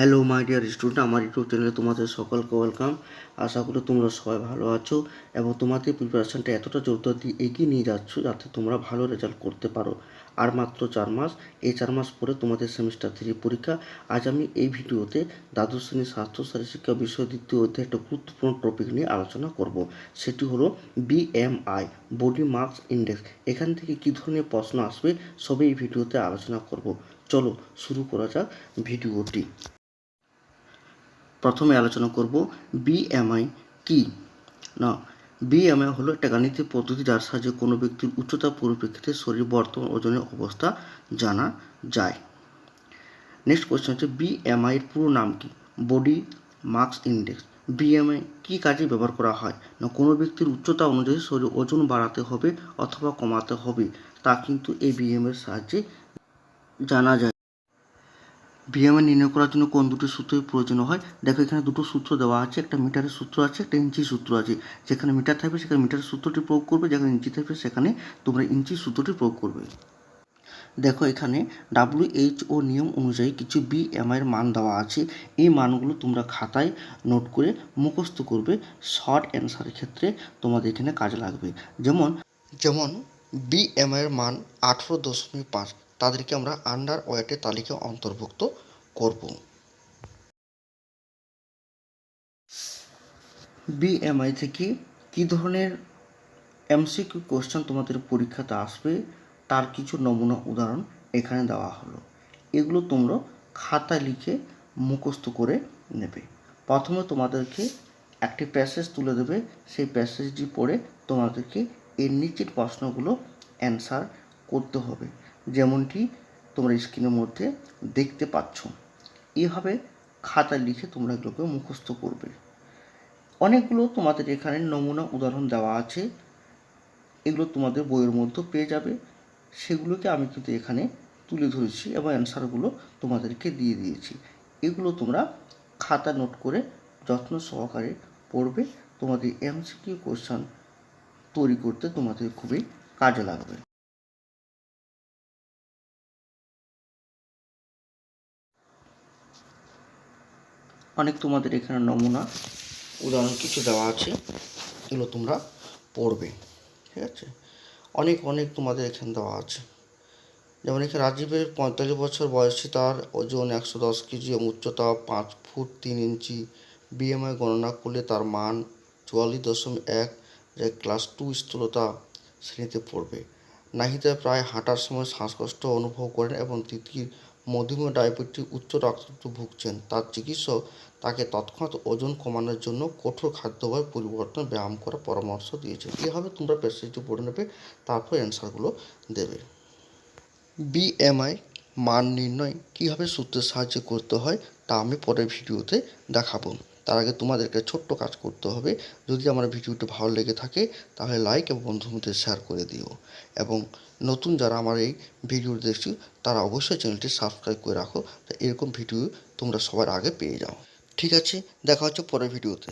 Hello my dear student আমার YouTube চ্যানেলে তোমাদের সকলকে ওয়েলকাম আশা করি তোমরা সবাই ভালো আছো এবং তোমাদের প্রিপারেশনটা এতটা জোরদার দিয়ে এগিয়ে নিয়ে যাচ্ছ যাতে তোমরা ভালো রেজাল্ট করতে পারো। আর মাত্র চার মাস, এই চার মাস পরে তোমাদের সেমিস্টার থ্রি পরীক্ষা। আজ আমি এই ভিডিওতে দ্বাদশ শ্রেণির স্বাস্থ্য, শারীরশিক্ষা, বিষয়, দ্বিতীয় অধ্যায় একটা গুরুত্বপূর্ণ টপিক নিয়ে আলোচনা করব। সেটি হলো বিএমআই বডি মার্কস ইন্ডেক্স এখান থেকে কী ধরনের প্রশ্ন আসবে, সবই এই ভিডিওতে আলোচনা করব। চলো শুরু করা যাক ভিডিওটি। প্রথমে আলোচনা করব বিএমআই কি? না বিএমআই হলো একটা গাণিতিক পদ্ধতি যার সাহায্যে কোনো ব্যক্তির উচ্চতা পরিপ্রেক্ষিতে শরীর, বর্তমান ওজনের অবস্থা জানা যায়। নেক্সট কোয়েশ্চেন হচ্ছে বিএমআই এর পুরো নাম কি? বডি মার্কস ইন্ডেক্স বিএমআই কি কাজে ব্যবহার করা হয়? না, কোনো ব্যক্তির উচ্চতা অনুযায়ী শরীর ওজন বাড়াতে হবে অথবা কমাতে হবে, তা কিন্তু এই বিএমআই এর সাহায্যে জানা যায়। বিএমআই নির্ণয় করার জন্য কোন দুটি সূত্রের প্রয়োজন হয়? দেখো, এখানে দুটো সূত্র দেওয়া আছে, একটা মিটারের সূত্র আছে, একটা ইঞ্চি সূত্র আছে। যেখানে মিটার থাকবে, সেখানে মিটারের সূত্রটি প্রয়োগ করবে, যেখানে ইঞ্চি থাকবে, সেখানে তোমরা ইঞ্চি সূত্রটি প্রয়োগ করবে। দেখো, এখানে ডাব্লিউএইচও নিয়ম অনুযায়ী কিছু বিএমআই এর মান দেওয়া আছে। এই মানগুলো তোমরা খাতায় নোট করে মুখস্থ করবে। শর্ট অ্যান্সারের ক্ষেত্রে তোমাদের এখানে কাজে লাগবে। যেমন যেমন বিএমআই এর মান আঠেরো দশমিক পাঁচ তাদেরকে আমরা আন্ডার ওয়েটের তালিকায় অন্তর্ভুক্ত করব। বিএমআই থেকে কী ধরনের এমসিকিউ কোশ্চেন তোমাদের পরীক্ষাতে আসবে, তার কিছু নমুনা উদাহরণ এখানে দেওয়া হলো। এগুলো তোমরা খাতা লিখে মুখস্থ করে নেবে। প্রথমে তোমাদেরকে একটি প্যাসেজ তুলে দেবে। সেই প্যাসেজটি পড়ে তোমাদেরকে এর নিচের প্রশ্নগুলো অ্যান্সার করতে হবে। যেমনটি তোমরা স্ক্রিনের মধ্যে দেখতে পাচ্ছ। এইভাবে খাতা লিখে তোমরা এগুলোকে মুখস্থ করবে। অনেকগুলো তোমাদের এখানে নমুনা উদাহরণ দেওয়া আছে। এগুলো তোমাদের বইয়ের মধ্যে পেয়ে যাবে। সেগুলোকে আমি কিন্তু এখানে তুলে ধরেছি এবং অ্যান্সারগুলো তোমাদেরকে দিয়ে দিয়েছি। এগুলো তোমরা খাতা নোট করে যত্ন সহকারে পড়বে। তোমাদের এমসিকিউ কোশ্চান তৈরি করতে তোমাদের খুবই কাজে লাগবে। অনেক তোমাদের এখানে নমুনা। উদাহরণ কিছু দেওয়া আছে, এগুলো তোমরা পড়বে, ঠিক আছে? অনেক অনেক তোমাদের এখানে দেওয়া আছে। যেমন এখানে রাজীবের পঁয়তাল্লিশ বছর বয়সী তার ওজন একশো দশ কেজি, এবং উচ্চতা পাঁচ ফুট তিন ইঞ্চি। বিএমআই গণনা করলে তার মান চুয়াল্লিশ দশমিক এক, যা ক্লাস টু স্থূলতা শ্রেণীতে পড়বে। নাহিদা প্রায় হাঁটার সময় শ্বাসকষ্ট অনুভব করেন, এবং তিতির মধুমেহ ডায়াবেটিস উচ্চ রক্তচাপ ভুগছেন। তার চিকিৎসক তাকে তৎক্ষণাৎ ওজন কমানোর জন্য কঠোর খাদ্যভাবে পরিবর্তন ব্যায়াম করার পরামর্শ দিয়েছে এভাবে তোমরা প্যাসেজটি পড়ে নেবে, তারপর অ্যান্সারগুলো দেবে। বিএমআই মান নির্ণয় কীভাবে সূত্রের সাহায্যে করতে হয় তা আমি পরের ভিডিওতে দেখাবো। তার আগে তোমাদেরকে ছোট্ট কাজ করতে হবে। যদি আমার ভিডিওটি ভালো লেগে থাকে, তাহলে লাইক এবং বন্ধু মধ্যে শেয়ার করে দিও। এবং নতুন যারা আমার এই ভিডিও দেখছ, তারা অবশ্যই চ্যানেলটি সাবস্ক্রাইব করে রাখো। এরকম ভিডিও তোমরা সবার আগে পেয়ে যাও। ঠিক আছে, দেখা হচ্ছে পরের ভিডিওতে